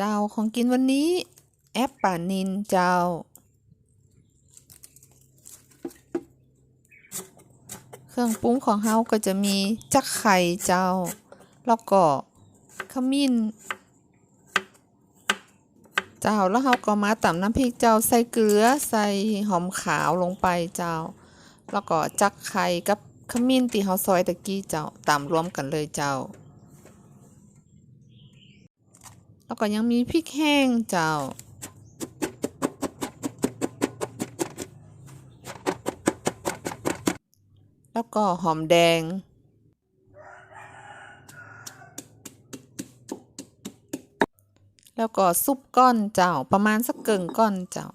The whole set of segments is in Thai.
เจ้าของกินวันนี้ แอปป่านินเจ้า เครื่องปรุงของเฮาก็จะมีจักไข่เจ้า แล้วก็ขมิ้น เจ้าแล้วเฮาก็มาตำน้ำพริกเจ้าใส่เกลือใส่หอมขาวลงไปเจ้า แล้วก็จักไข่กับขมิ้นที่เฮาซอยตะกี้เจ้าตำรวมกันเลยเจ้า แล้วก็ยังมีพริกแห้งเจ้า แล้วก็หอมแดง แล้วก็ซุปก้อนเจ้าประมาณสักเกิงก้อนเจ้า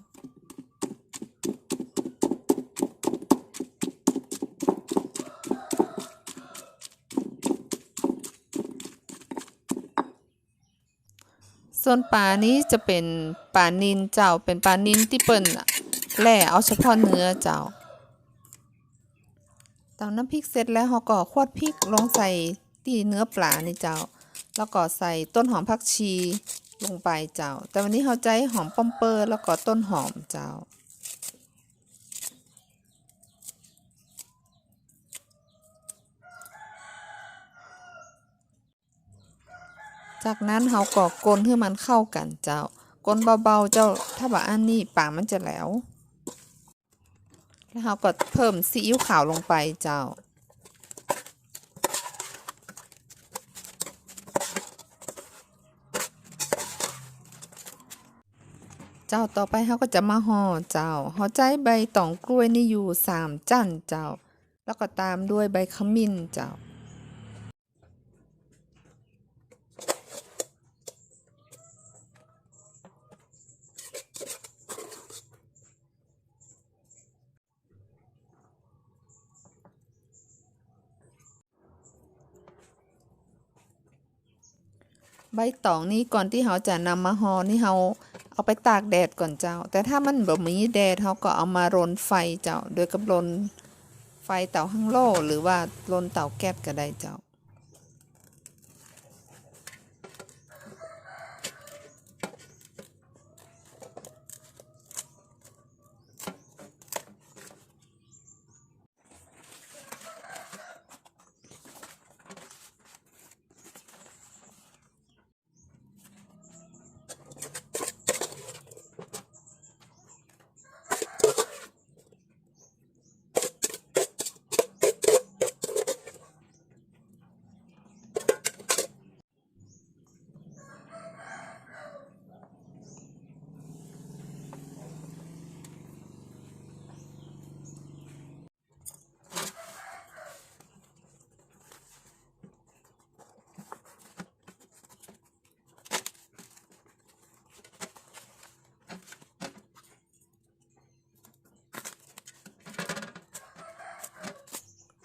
ส่วนปลานี้จะเป็นปลานินเจ้าเป็นปลานินที่เปิ้นแล่เอาเฉพาะเนื้อเจ้าตำน้ำพริกเสร็จแล้วเราก็ควดพริกลงใส่ที่เนื้อปลานี่เจ้า แล้วก็ใส่ต้นหอมผักชีลงไปเจ้า แต่วันนี้เราใช้หอมป้อมเปอร์แล้วก็ต้นหอมเจ้า จากนั้นเราก็กลนให้มันเข้ากันเจ้ากลนเบาๆเจ้าถ้าว่าอันนี้ปากมันจะแหลวแล้วเราก็เพิ่มซีอิ๊วขาวลงไปเจ้าเจ้าต่อไปเขาก็จะมาห่อเจ้าห่อใจใบตองกล้วยนี่อยู่สามจั่นเจ้า แล้วก็ตามด้วยใบขมิ้นเจ้า ใบตองนี่ก่อนที่เขาจะนำมาห่อนี่เขาเอาไปตากแดดก่อนเจ้า แต่ถ้ามันแบบมีแดดเขาก็เอามารนไฟเจ้า โดยกับรนไฟเตาฮังโลหรือว่ารนเตาแก๊สก็ได้เจ้า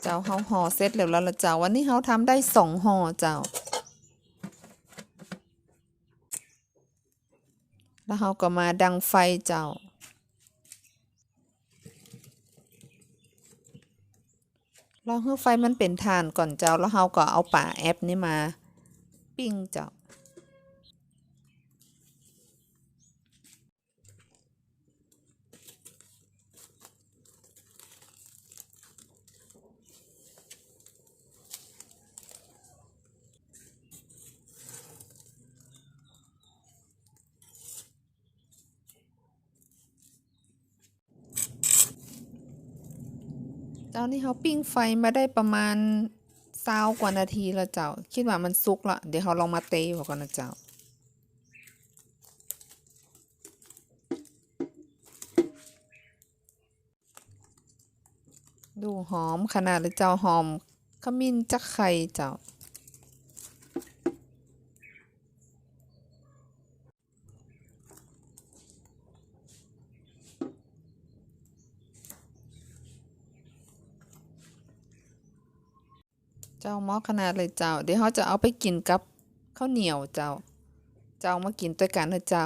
เจ้าเฮาห่อเสร็จแล้วแล้วละเจ้าวันนี้เฮาทำได้สองห่อเจ้า แล้วเฮาก็มาดังไฟเจ้ารอให้ไฟมันเป็นฐานก่อนเจ้าแล้วเฮาก็เอาป่าแอปนี่มา ปิ้งเจ้า เจ้านี่เขาปิ้งไฟมาได้ประมาณซากว่านาทีแล้วเจ้า คิดว่ามันสุกละเดี๋ยวเขาลองมาเตะก่อนนะเจ้าดูหอมขนาดเลยเจ้าหอมขมิ้นจักไข่เจ้า เจ้าหม้อขนาดเลยเจ้า เดี๋ยวเขาจะเอาไปกินกับข้าวเหนียวเจ้า เจ้ามากินด้วยกันนะเจ้า